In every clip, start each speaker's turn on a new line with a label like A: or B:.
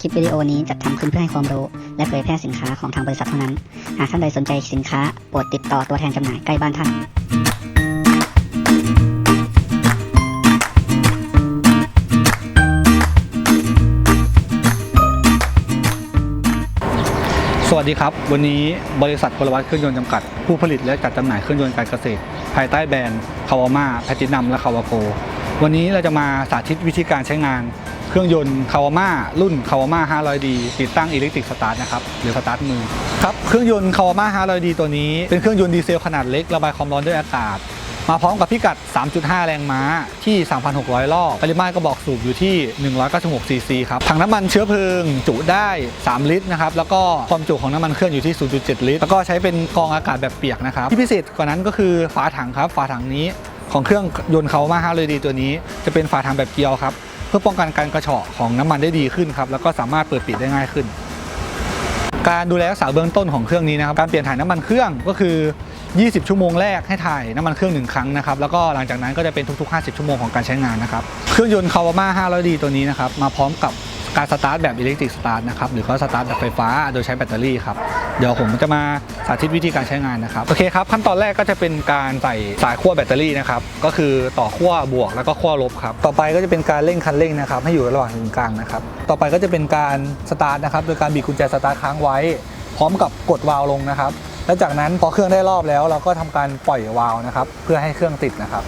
A: คลิปวิดีโอนี้จัดทำขึ้นเพื่อให้ความรู้ และเผยแพร่สินค้าของทางบริษัทเท่านั้น หากท่านใดสนใจสินค้าโปรดติดต่อตัวแทนจำหน่ายใกล้บ้านท่าน
B: สวัสดีครับ วันนี้บริษัทพลวัตเครื่องยนต์จำกัด ผู้ผลิตและจัดจำหน่ายเครื่องยนต์การเกษตร ภายใต้แบรนด์คาวาม่าแพตินัมและคาวาโกวันนี้เราจะมาสาธิตวิธีการใช้งาน เครื่องยนต์คาวาม่ารุ่นคาวาม่า 500D ติดตั้งอิเล็กทริกสตาร์ทนะครับหรือสตาร์ทมือครับเครื่องยนต์คาวาม่า 500D ตัวนี้เป็นเครื่องยนต์ดีเซลขนาดเล็กระบายความร้อนด้วยอากาศ มาพร้อมกับพิกัด 3.5 แรงม้าที่ 3,600 รอบ ปริมาตรกระบอกสูบอยู่ที่ 196 ซีซีครับ ถังน้ำมันเชื้อเพลิงจุได้ 3 ลิตรนะครับ แล้วก็ความจุของน้ำมันเครื่องอยู่ที่ 0.7 ลิตร แล้วก็ใช้เป็นกรองอากาศแบบเปียกนะครับ ที่พิเศษกว่านั้นก็คือฝาถังครับ ฝาถังนี้ของเครื่องยนต์เขามา5เลยดีตัวนี้ จะเป็นฝาถังแบบเกียวครับ เพื่อป้องกันการกระเฉาะของน้ำมันได้ดีขึ้นครับแล้วก็สามารถเปิดปิดได้ง่ายขึ้น การดูแลรักษาเบื้องต้นของเครื่องนี้นะครับการเปลี่ยนถ่ายน้ำมันเครื่องก็คือ 20 ชั่วโมงแรกให้ถ่ายน้ำมันเครื่องหนึ่งครั้งนะครับแล้วก็หลังจากนั้นก็จะเป็นทุก ๆ 50 ชั่วโมงของการใช้งานนะครับเครื่องยนต์คาวาม่า500ดีตัวนี้นะครับมาพร้อมกับการสตาร์ทแบบอิเล็กทริกสตาร์ทนะครับหรือก็สตาร์ทแบบไฟฟ้าโดยใช้แบตเตอรี่ครับ เดี๋ยวผมจะมาสาธิตวิธีการใช้งานนะครับโอเคครับขั้นตอนแรกก็จะเป็นการใส่สายขั้วแบตเตอรี่นะครับก็คือต่อขั้วบวกแล้วก็ขั้วลบครับต่อไปก็จะเป็นการเร่งคันเร่งนะครับให้อยู่ระหว่างกลางนะครับต่อไปก็จะเป็นการสตาร์ทนะครับโดยการบีบกุญแจสตาร์ทค้างไว้ พร้อมกับกดวาล์วลงนะครับแล้วจากนั้นพอเครื่องได้รอบแล้ว เราก็ทำการปล่อยวาล์วนะครับเพื่อให้เครื่องติดนะครับ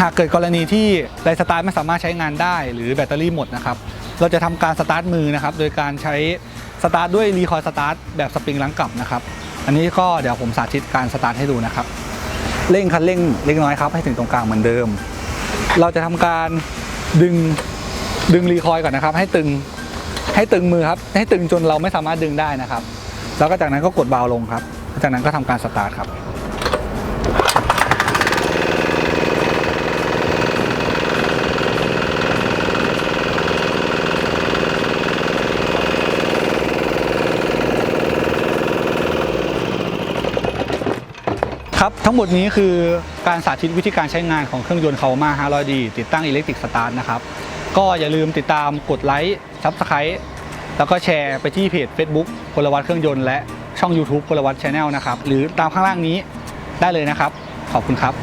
B: หากเกิดกรณีที่ไดสตาร์ทไม่สามารถใช้งานได้ หรือแบตเตอรี่หมดนะครับ เราจะทำการสตาร์ทมือนะครับ โดยการใช้สตาร์ทด้วยรีคอยสตาร์ทแบบสปริงล้างกลับนะครับ อันนี้ก็เดี๋ยวผมสาธิตการสตาร์ทให้ดูนะครับ เร่งคันเร่งเล็กน้อยครับ ให้ถึงตรงกลางเหมือนเดิม เราจะทำการดึงดึงรีคอยก่อนนะครับ ให้ตึงให้ตึงมือครับ ให้ตึงจนเราไม่สามารถดึงได้นะครับ แล้วก็จากนั้นก็กดเบาลงครับ จากนั้นก็ทำการสตาร์ทครับ ครับ ทั้งหมดนี้คือการสาธิตวิธีการใช้งานของเครื่องยนต์เขามา 500D ติดตั้งอิเล็กทริกสตาร์ทนะครับ ก็อย่าลืมติดตามกดไลค์ซับสไครต์แล้วก็แชร์ไปที่เพจ Facebook พลวัตเครื่องยนต์และช่อง YouTube พลวัตชาแนลนะครับ หรือตามข้างล่างนี้ได้เลยนะครับ ขอบคุณครับ